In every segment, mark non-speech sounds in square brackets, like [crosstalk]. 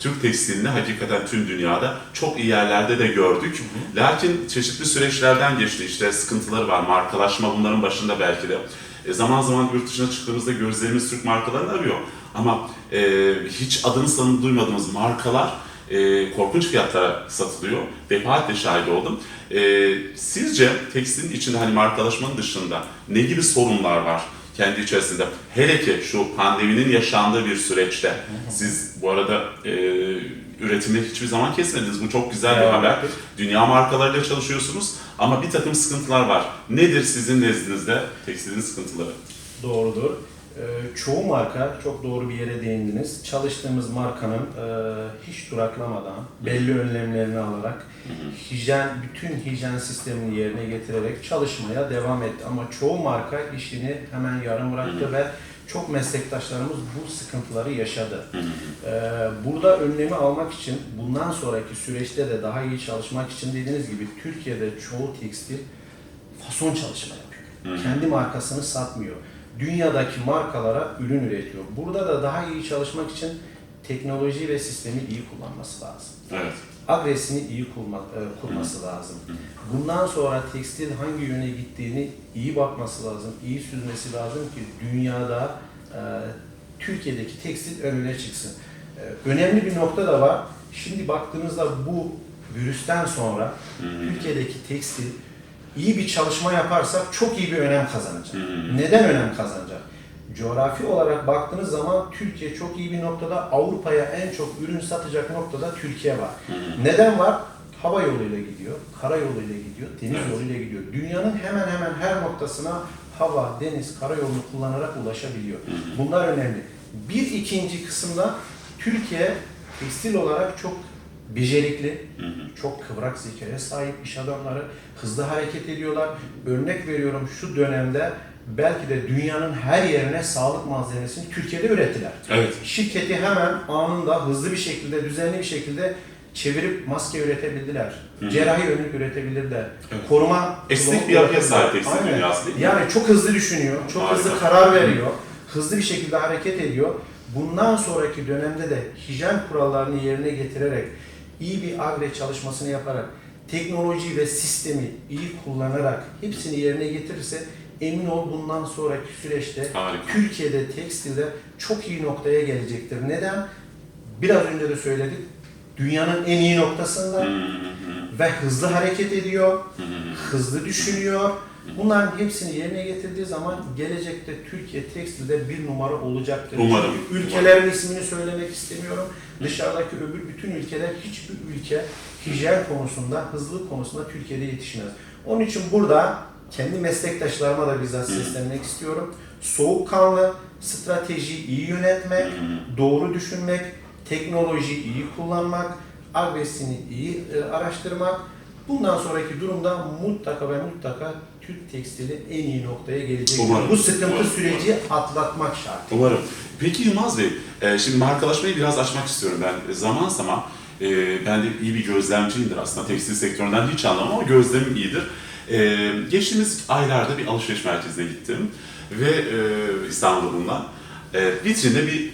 Türk tekstilini hakikaten tüm dünyada çok iyi yerlerde de gördük. Lakin çeşitli süreçlerden geçti. İşte sıkıntıları var. Markalaşma bunların başında belki de. E, zaman zaman yurt dışına çıktığımızda gözlerimiz Türk markalarını arıyor. Ama e, hiç adını sanını duymadığımız markalar e, korkunç fiyatlara satılıyor. Defaatle şahit oldum. E, sizce tekstilin içinde hani markalaşmanın dışında ne gibi sorunlar var kendi içerisinde? Hele ki şu pandeminin yaşandığı bir süreçte siz bu arada e, üretimde hiçbir zaman kesmediniz. Bu çok güzel bir haber. Dünya markalarıyla çalışıyorsunuz ama bir takım sıkıntılar var. Nedir sizin nezdinizde tekstilin sıkıntıları? Doğrudur. Ee, çoğu marka, çok doğru bir yere değindiniz. Çalıştığımız markanın e, hiç duraklamadan, belli önlemlerini alarak, hijyen, bütün hijyen sistemini yerine getirerek çalışmaya devam etti. Ama çoğu marka işini hemen yarım bıraktı ve çok meslektaşlarımız bu sıkıntıları yaşadı. Ee, burada önlemi almak için, bundan sonraki süreçte de daha iyi çalışmak için dediğiniz gibi Türkiye'de çoğu tekstil fason çalışma yapıyor. Kendi markasını satmıyor. Dünyadaki markalara ürün üretiyor. Burada da daha iyi çalışmak için teknoloji ve sistemi iyi kullanması lazım. Evet. Agresini iyi kurma, e, kurması lazım. Bundan sonra tekstil hangi yöne gittiğini iyi bakması lazım, iyi süzmesi lazım ki dünyada e, Türkiye'deki tekstil önüne çıksın. E, önemli bir nokta da var. Şimdi baktığınızda bu virüsten sonra Türkiye'deki tekstil iyi bir çalışma yaparsak çok iyi bir önem kazanacak. Neden önem kazanacak? Coğrafi olarak baktığınız zaman Türkiye çok iyi bir noktada, Avrupa'ya en çok ürün satacak noktada Türkiye var. Neden var? Hava yoluyla gidiyor, karayoluyla gidiyor, deniz Evet. yoluyla gidiyor. Dünyanın hemen hemen her noktasına hava, deniz, karayolunu kullanarak ulaşabiliyor. Bunlar önemli. Bir ikinci kısımda Türkiye tekstil olarak çok becerikli, çok kıvrak zekaya sahip iş adamları, hızlı hareket ediyorlar. Örnek veriyorum şu dönemde belki de dünyanın her yerine sağlık malzemesini Türkiye'de ürettiler. Evet. Şirketi hemen anında hızlı bir şekilde, düzenli bir şekilde çevirip maske üretebildiler. Cerrahi önlük üretebilirler. Evet. Koruma Esnek bir yapıya sahip tekstil dünyası değil mi? Yani çok hızlı düşünüyor, çok Harika. hızlı karar veriyor, hızlı bir şekilde hareket ediyor. Bundan sonraki dönemde de hijyen kurallarını yerine getirerek, iyi bir agre çalışmasını yaparak, teknoloji ve sistemi iyi kullanarak hepsini yerine getirirse emin ol bundan sonraki süreçte Harika. Türkiye'de tekstilde çok iyi noktaya gelecektir. Neden? Biraz önce de söyledik. Dünyanın en iyi noktasında ve hızlı hareket ediyor, hızlı düşünüyor. Bunların hepsini yerine getirdiği zaman gelecekte Türkiye tekstilde bir numara olacaktır. Umarım. Çünkü ülkelerin ismini söylemek istemiyorum. Dışarıdaki öbür bütün ülkeler hiçbir ülke hijyen konusunda, hızlılık konusunda Türkiye'de yetişmez. Onun için burada kendi meslektaşlarıma da bizzat seslenmek istiyorum. Soğukkanlı, strateji iyi yönetmek, doğru düşünmek, teknolojiyi iyi kullanmak, agresini iyi e, araştırmak. Bundan sonraki durumda mutlaka ve mutlaka Türk tekstili en iyi noktaya gelecek. Umarım. Bu sıkıntı Umarım. süreci atlatmak şart. Umarım. Peki Yılmaz Bey, e, şimdi markalaşmayı biraz açmak istiyorum ben. Zaman zaman e, ben de iyi bir gözlemciyimdir aslında. Tekstil sektöründen hiç anlamam ama gözlemim iyidir. E, geçtiğimiz aylarda bir alışveriş merkezine gittim ve e, İstanbul'da bulunan e, vitrinde bir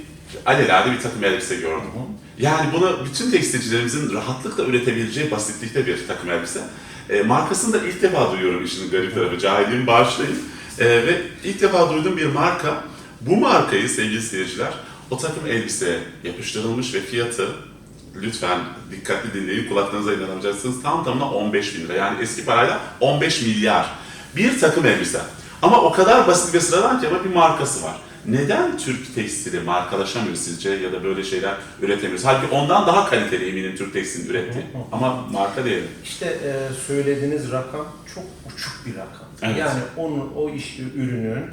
alelade bir takım elbise gördüm. Yani bunu bütün tekstilcilerimizin rahatlıkla üretebileceği basitlikte bir takım elbise. E, markasını da ilk defa duyuyorum işin garip tarafı. Cahilliğimi bağışlayın. E, ve ilk defa duyduğum bir marka. Bu markayı sevgili seyirciler o takım elbiseye yapıştırılmış ve fiyatı lütfen dikkatli dinleyin kulaklarınıza inanamayacaksınız. Tam tamına 15 bin lira. Yani eski parayla 15 milyar. Bir takım elbise. Ama o kadar basit ve sıradan ki ama bir markası var. Neden Türk tekstili markalaşamıyor sizce ya da böyle şeyler üretemiyoruz? Halbuki ondan daha kaliteli eminim Türk tekstilin ürettiği. Ama marka değil. İşte e, söylediğiniz rakam çok uçuk bir rakam. Evet. Yani onun o iş ürünün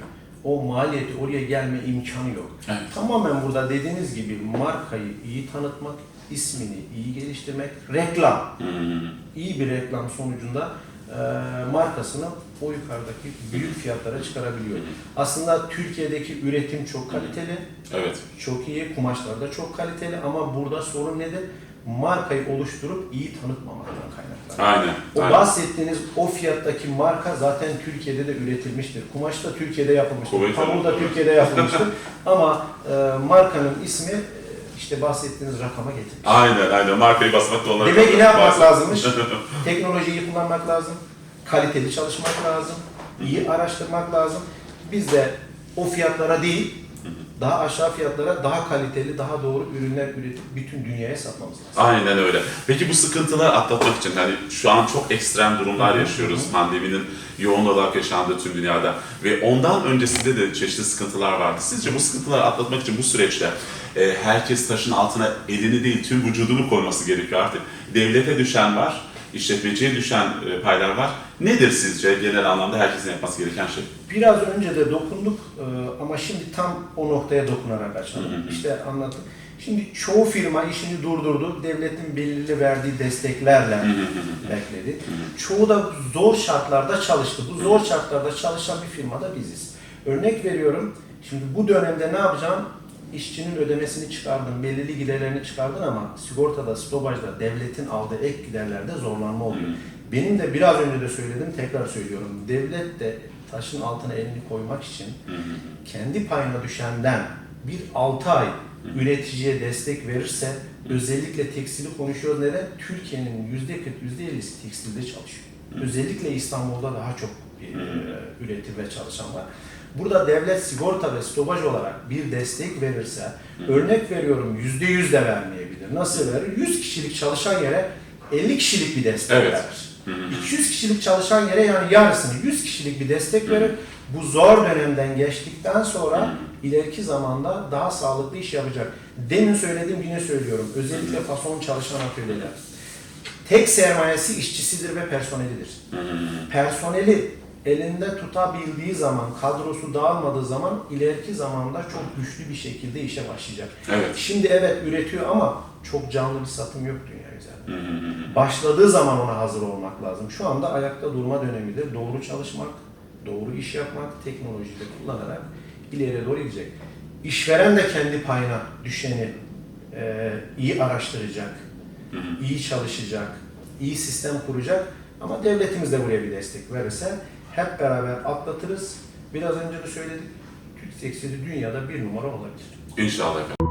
o maliyeti oraya gelme imkanı yok. Evet. Tamamen burada dediğiniz gibi markayı iyi tanıtmak, ismini iyi geliştirmek, reklam. iyi bir reklam sonucunda e, markasını o yukarıdaki büyük fiyatlara çıkarabiliyor. Aslında Türkiye'deki üretim çok kaliteli, Evet. çok iyi, kumaşlar da çok kaliteli ama burada sorun nedir? Markayı oluşturup iyi tanıtmamaktan kaynaklanıyor. Aynen. O aynen. bahsettiğiniz o fiyattaki marka zaten Türkiye'de de üretilmiştir. Kumaş da Türkiye'de yapılmıştır. Kuvvet Pamuğu da. Türkiye'de yapılmıştır. [laughs] Ama e, markanın ismi e, işte bahsettiğiniz rakama getirmiş. Aynen aynen markayı basmak da onlara. Demek ki ne yapmak [laughs] lazımmış? [laughs] Teknolojiyi kullanmak lazım. Kaliteli çalışmak lazım. iyi araştırmak lazım. Biz de o fiyatlara değil, daha aşağı fiyatlara daha kaliteli, daha doğru ürünler üretip bütün dünyaya satmamız lazım. Aynen öyle. Peki bu sıkıntıları atlatmak için hani şu an çok ekstrem durumlar yaşıyoruz. Pandeminin yoğun olarak yaşandığı tüm dünyada ve ondan öncesinde de çeşitli sıkıntılar vardı. Sizce bu sıkıntıları atlatmak için bu süreçte e, herkes taşın altına elini değil tüm vücudunu koyması gerekiyor artık. Devlete düşen var, işletmeciye düşen e, paylar var. Nedir sizce genel anlamda herkesin yapması gereken şey? Biraz önce de dokunduk e, ama şimdi tam o noktaya dokunarak açalım. Hı hı hı. İşte anlattım. Şimdi çoğu firma işini durdurdu. Devletin belirli verdiği desteklerle bekledi. Çoğu da zor şartlarda çalıştı. Bu zor şartlarda çalışan bir firma da biziz. Örnek veriyorum. Şimdi bu dönemde ne yapacağım? İşçinin ödemesini çıkardın, belirli giderlerini çıkardın ama sigortada, stopajda devletin aldığı ek giderlerde zorlanma oluyor. Benim de biraz önce de söyledim, tekrar söylüyorum. Devlet de taşın altına elini koymak için kendi payına düşenden bir 6 ay üreticiye destek verirse özellikle tekstili konuşuyoruz neden? Türkiye'nin %40, %50'si tekstilde çalışıyor. Özellikle İstanbul'da daha çok e, üretim ve çalışan var. Burada devlet sigorta ve stopaj olarak bir destek verirse, örnek veriyorum %100 de vermeyebilir. Nasıl verir? 100 kişilik çalışan yere 50 kişilik bir destek Evet. verir. 200 kişilik çalışan yere yani yarısını 100 kişilik bir destek verir. Bu zor dönemden geçtikten sonra ileriki zamanda daha sağlıklı iş yapacak. Demin söylediğim yine söylüyorum. Özellikle fason çalışan atölyeler. Tek sermayesi işçisidir ve personelidir. Personeli elinde tutabildiği zaman, kadrosu dağılmadığı zaman ileriki zamanda çok güçlü bir şekilde işe başlayacak. Evet. Şimdi evet üretiyor ama çok canlı bir satım yok dünya üzerinde. Başladığı zaman ona hazır olmak lazım. Şu anda ayakta durma dönemidir. Doğru çalışmak, doğru iş yapmak, teknolojiyi de kullanarak ileriye doğru gidecek. İşveren de kendi payına düşeni e, iyi araştıracak, iyi çalışacak, iyi sistem kuracak. Ama devletimiz de buraya bir destek verirse hep beraber atlatırız. Biraz önce de söyledik, Türk tekstili dünyada bir numara olabilir. İnşallah efendim.